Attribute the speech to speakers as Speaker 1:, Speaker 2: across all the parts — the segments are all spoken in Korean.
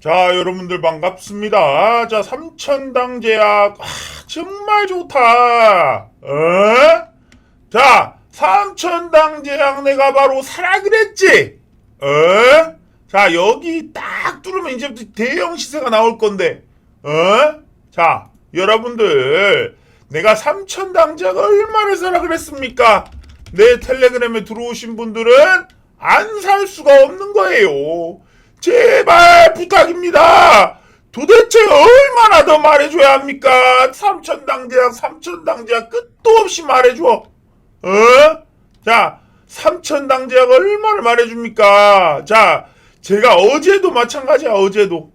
Speaker 1: 자, 여러분들 반갑습니다. 자, 삼천당 제약. 아, 정말 좋다. 어? 자, 삼천당 제약 내가 바로 사라 그랬지? 어? 자, 여기 딱 뚫으면 이제부터 대형 시세가 나올 건데. 어? 자, 여러분들. 내가 삼천당 제약 얼마나 사라 그랬습니까? 내 텔레그램에 들어오신 분들은 안 살 수가 없는 거예요. 제발 부탁입니다. 도대체 얼마나 더 말해줘야 합니까? 삼천당제약, 삼천당제약 끝도 없이 말해줘. 어? 자, 삼천당제약 얼마나 말해줍니까? 자, 제가 어제도 마찬가지야, 어제도.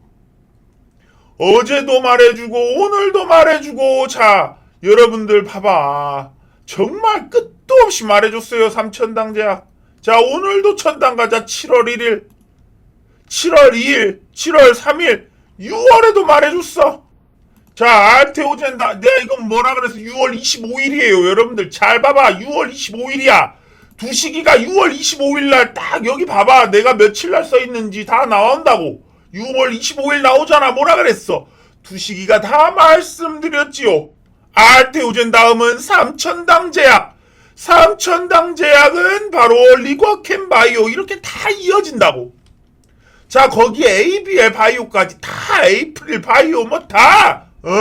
Speaker 1: 어제도 말해주고, 오늘도 말해주고, 자, 여러분들 봐봐. 정말 끝도 없이 말해줬어요, 삼천당제약. 자, 오늘도 천당 가자, 7월 1일. 7월 2일, 7월 3일, 6월에도 말해줬어. 자, 알테오젠다. 내가 이건 뭐라 그래서 6월 25일이에요. 여러분들 잘 봐봐. 6월 25일이야. 두 시기가 6월 25일 날 딱 여기 봐봐. 내가 며칠 날 써 있는지 다 나온다고. 6월 25일 나오잖아. 뭐라 그랬어? 두 시기가 다 말씀드렸지요. 알테오젠 다음은 삼천당 제약. 삼천당 제약은 바로 리과캠 바이오 이렇게 다 이어진다고. 자, 거기에 ABL 바이오까지 다 에이프릴 바이오 뭐 다, 어?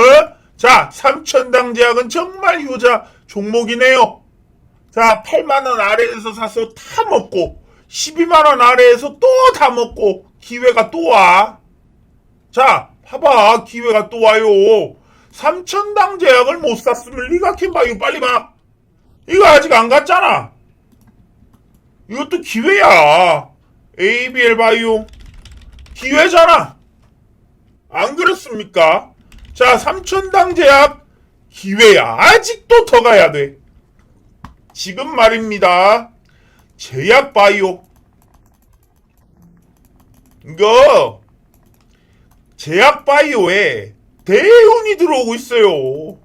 Speaker 1: 자, 삼천당 제약은 정말 효자 종목이네요. 자, 8만원 아래에서 사서 다 먹고, 12만원 아래에서 또 다 먹고, 기회가 또 와. 자, 봐봐, 기회가 또 와요. 삼천당 제약을 못 샀으면 리가킨 바이오 빨리 봐. 이거 아직 안 갔잖아. 이것도 기회야. ABL 바이오. 기회잖아. 안 그렇습니까? 자, 삼천당 제약 기회야. 아직도 더 가야 돼. 지금 말입니다. 제약 바이오. 이거 제약 바이오에 대운이 들어오고 있어요.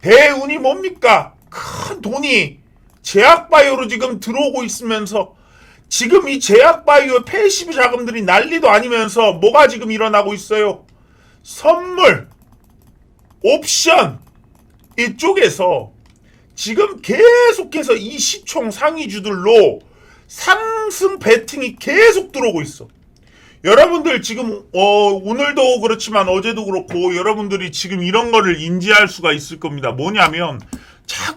Speaker 1: 대운이 뭡니까? 큰 돈이 제약 바이오로 지금 들어오고 있으면서 지금 이 제약바이오 패시브 자금들이 난리도 아니면서 뭐가 지금 일어나고 있어요? 선물, 옵션 이쪽에서 지금 계속해서 이 시총 상위주들로 상승 베팅이 계속 들어오고 있어. 여러분들 지금 어, 오늘도 그렇지만 어제도 그렇고 여러분들이 지금 이런 거를 인지할 수가 있을 겁니다. 뭐냐면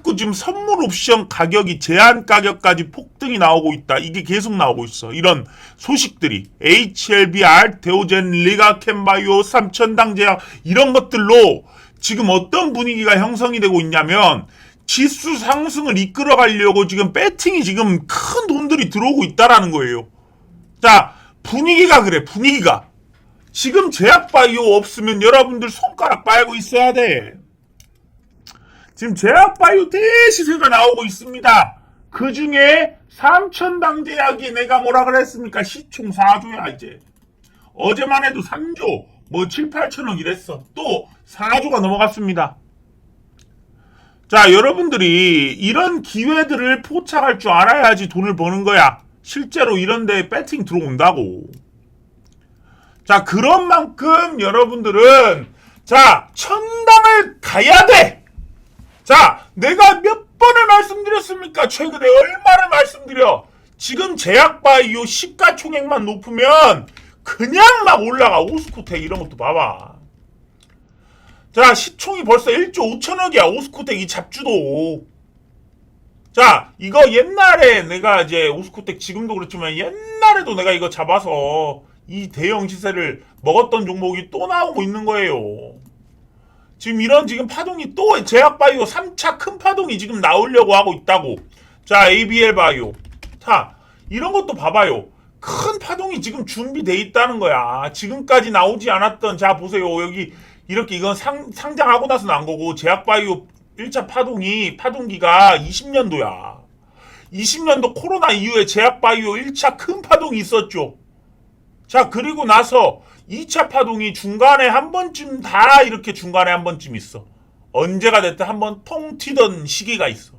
Speaker 1: 자꾸 지금 선물 옵션 가격이 제한 가격까지 폭등이 나오고 있다. 이게 계속 나오고 있어. 이런 소식들이 HLB, R, 데오젠, 리가, 캔바이오, 삼천당 제약 이런 것들로 지금 어떤 분위기가 형성이 되고 있냐면 지수 상승을 이끌어 가려고 지금 배팅이 지금 큰 돈들이 들어오고 있다라는 거예요. 자, 분위기가 그래. 분위기가. 지금 제약 바이오 없으면 여러분들 손가락 빨고 있어야 돼. 지금 제약바이오 대시세가 나오고 있습니다. 그 중에 삼천당 제약이 내가 뭐라 그랬습니까? 시총 4조야 이제. 어제만 해도 3조 뭐 7, 8천억 이랬어. 또 4조가 넘어갔습니다. 자 여러분들이 이런 기회들을 포착할 줄 알아야지 돈을 버는 거야. 실제로 이런 데 배팅 들어온다고. 자 그런 만큼 여러분들은 자 천당을 가야 돼. 자, 내가 몇 번을 말씀드렸습니까? 최근에 얼마를 말씀드려? 지금 제약바이오 시가총액만 높으면 그냥 막 올라가. 오스코텍 이런 것도 봐봐. 자, 시총이 벌써 1조 5천억이야. 오스코텍 이 잡주도. 자, 이거 옛날에 내가 이제 오스코텍 지금도 그렇지만 옛날에도 내가 이거 잡아서 이 대형 시세를 먹었던 종목이 또 나오고 있는 거예요. 지금 이런 지금 파동이 또 제약바이오 3차 큰 파동이 지금 나오려고 하고 있다고. 자, ABL 바이오. 자, 이런 것도 봐봐요. 큰 파동이 지금 준비돼 있다는 거야. 지금까지 나오지 않았던, 자, 보세요. 여기 이렇게 이건 상, 상장하고 나서 난 거고, 제약바이오 1차 파동이, 파동기가 20년도야. 20년도 코로나 이후에 제약바이오 1차 큰 파동이 있었죠. 자, 그리고 나서 2차 파동이 중간에 한 번쯤 다 이렇게 중간에 한 번쯤 있어. 언제가 됐든 한 번 통 튀던 시기가 있어.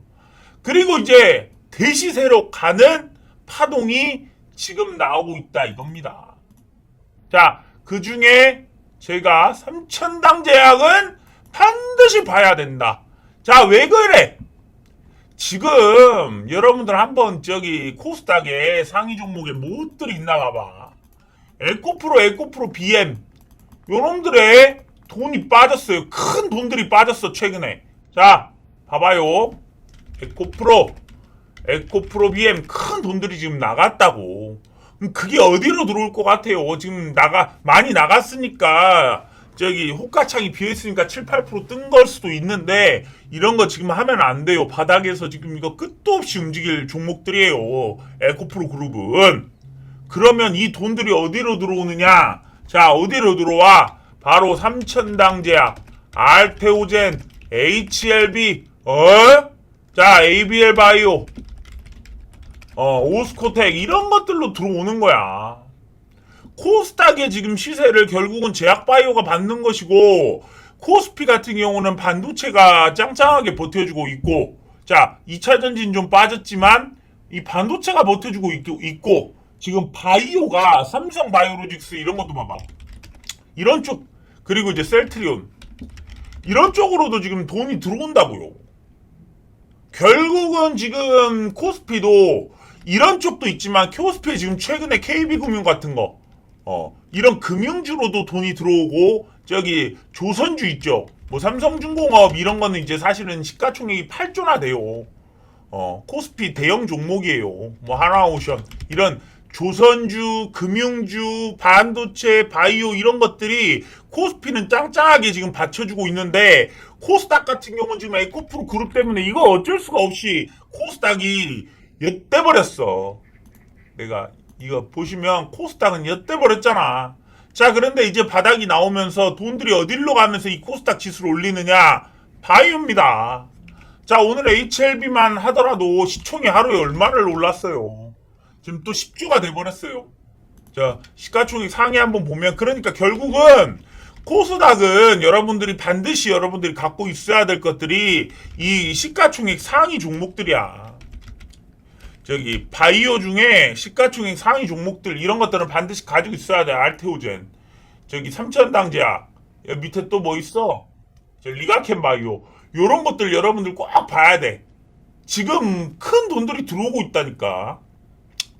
Speaker 1: 그리고 이제 대시세로 가는 파동이 지금 나오고 있다 이겁니다. 자, 그 중에 제가 삼천당 제약은 반드시 봐야 된다. 자, 왜 그래? 지금 여러분들 한번 저기 코스닥에 상위 종목에 무엇들이 있나 봐봐. 에코프로, 에코프로, BM 요놈들의 돈이 빠졌어요. 큰 돈들이 빠졌어 최근에. 자, 봐봐요. 에코프로, 에코프로, BM 큰 돈들이 지금 나갔다고. 그럼 그게 어디로 들어올 것 같아요? 지금 나가 많이 나갔으니까 저기 호가창이 비어있으니까 7, 8%뜬 걸 수도 있는데 이런 거 지금 하면 안 돼요. 바닥에서 지금 이거 끝도 없이 움직일 종목들이에요. 에코프로 그룹은. 그러면 이 돈들이 어디로 들어오느냐? 자, 어디로 들어와? 바로 삼천당 제약, 알테오젠, HLB, 어? 자, ABL 바이오, 어, 오스코텍 이런 것들로 들어오는 거야. 코스닥의 지금 시세를 결국은 제약바이오가 받는 것이고 코스피 같은 경우는 반도체가 짱짱하게 버텨주고 있고 자 2차 전진 좀 빠졌지만 이 반도체가 버텨주고 있, 있고 지금 바이오가 삼성 바이오로직스 이런 것도 봐봐 이런 쪽 그리고 이제 셀트리온 이런 쪽으로도 지금 돈이 들어온다고요 결국은 지금 코스피도 이런 쪽도 있지만 코스피 지금 최근에 KB금융 같은 거 어, 이런 금융주로도 돈이 들어오고 저기 조선주 있죠. 뭐 삼성중공업 이런 거는 이제 사실은 시가총액이 8조나 돼요. 어, 코스피 대형 종목이에요. 뭐 하나오션 이런 조선주, 금융주, 반도체, 바이오 이런 것들이 코스피는 짱짱하게 지금 받쳐주고 있는데 코스닥 같은 경우는 지금 에코프로 그룹 때문에 이거 어쩔 수가 없이 코스닥이 엿대버렸어. 내가 이거 보시면 코스닥은 엿대버렸잖아. 자 그런데 이제 바닥이 나오면서 돈들이 어디로 가면서 이 코스닥 지수를 올리느냐? 바이오입니다. 자 오늘 HLB만 하더라도 시총이 하루에 얼마를 올랐어요. 지금 또 10주가 돼버렸어요. 자 시가총액 상위 한번 보면 그러니까 결국은 코스닥은 여러분들이 반드시 여러분들이 갖고 있어야 될 것들이 이 시가총액 상위 종목들이야. 저기 바이오 중에 시가총액 상위 종목들 이런 것들은 반드시 가지고 있어야 돼. 알테오젠. 저기 삼천당제약. 밑에 또 뭐 있어? 저 리가켄 바이오. 요런 것들 여러분들 꼭 봐야 돼. 지금 큰 돈들이 들어오고 있다니까.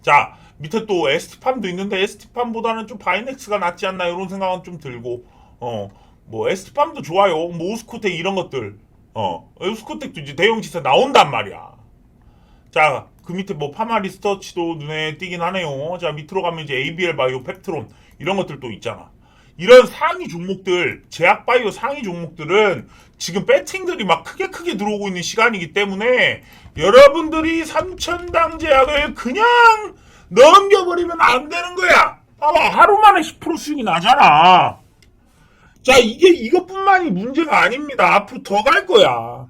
Speaker 1: 자, 밑에 또 ST팜도 있는데 ST팜보다는 좀 바이넥스가 낫지 않나 이런 생각은 좀 들고 어, 뭐 ST팜도 좋아요. 뭐 오스코텍 이런 것들. 어, 오스코텍도 이제 대형 지사 나온단 말이야. 자, 그 밑에 뭐 파마 리서치도 눈에 띄긴 하네요. 자, 밑으로 가면 이제 ABL 바이오, 펩트론 이런 것들도 있잖아. 이런 상위 종목들, 제약 바이오 상위 종목들은 지금 배팅들이 막 크게 크게 들어오고 있는 시간이기 때문에 여러분들이 삼천당 제약을 그냥 넘겨버리면 안 되는 거야. 봐봐, 하루 만에 10% 수익이 나잖아. 자, 이게 이것뿐만이 문제가 아닙니다. 앞으로 더 갈 거야.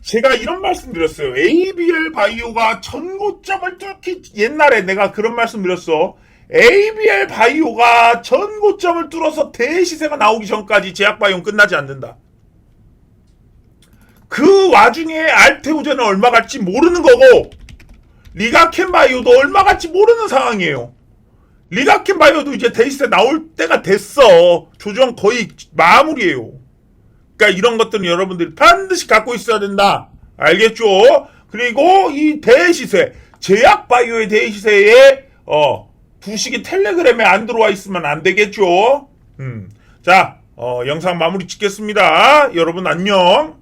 Speaker 1: 제가 이런 말씀 드렸어요. ABL 바이오가 전고점을 뚫기 옛날에 내가 그런 말씀 드렸어. ABL 바이오가 전고점을 뚫어서 대시세가 나오기 전까지 제약 바이오는 끝나지 않는다. 그 와중에 알테오젠은 얼마 갈지 모르는 거고 리가켄 바이오도 얼마 갈지 모르는 상황이에요. 리가켄 바이오도 이제 대시세 나올 때가 됐어. 조정 거의 마무리예요. 그러니까 이런 것들은 여러분들이 반드시 갖고 있어야 된다. 알겠죠? 그리고 이 대시세, 제약 바이오의 대시세에 어 부식이 텔레그램에 안 들어와 있으면 안 되겠죠? 음. 자, 어, 영상 마무리 짓겠습니다. 여러분 안녕.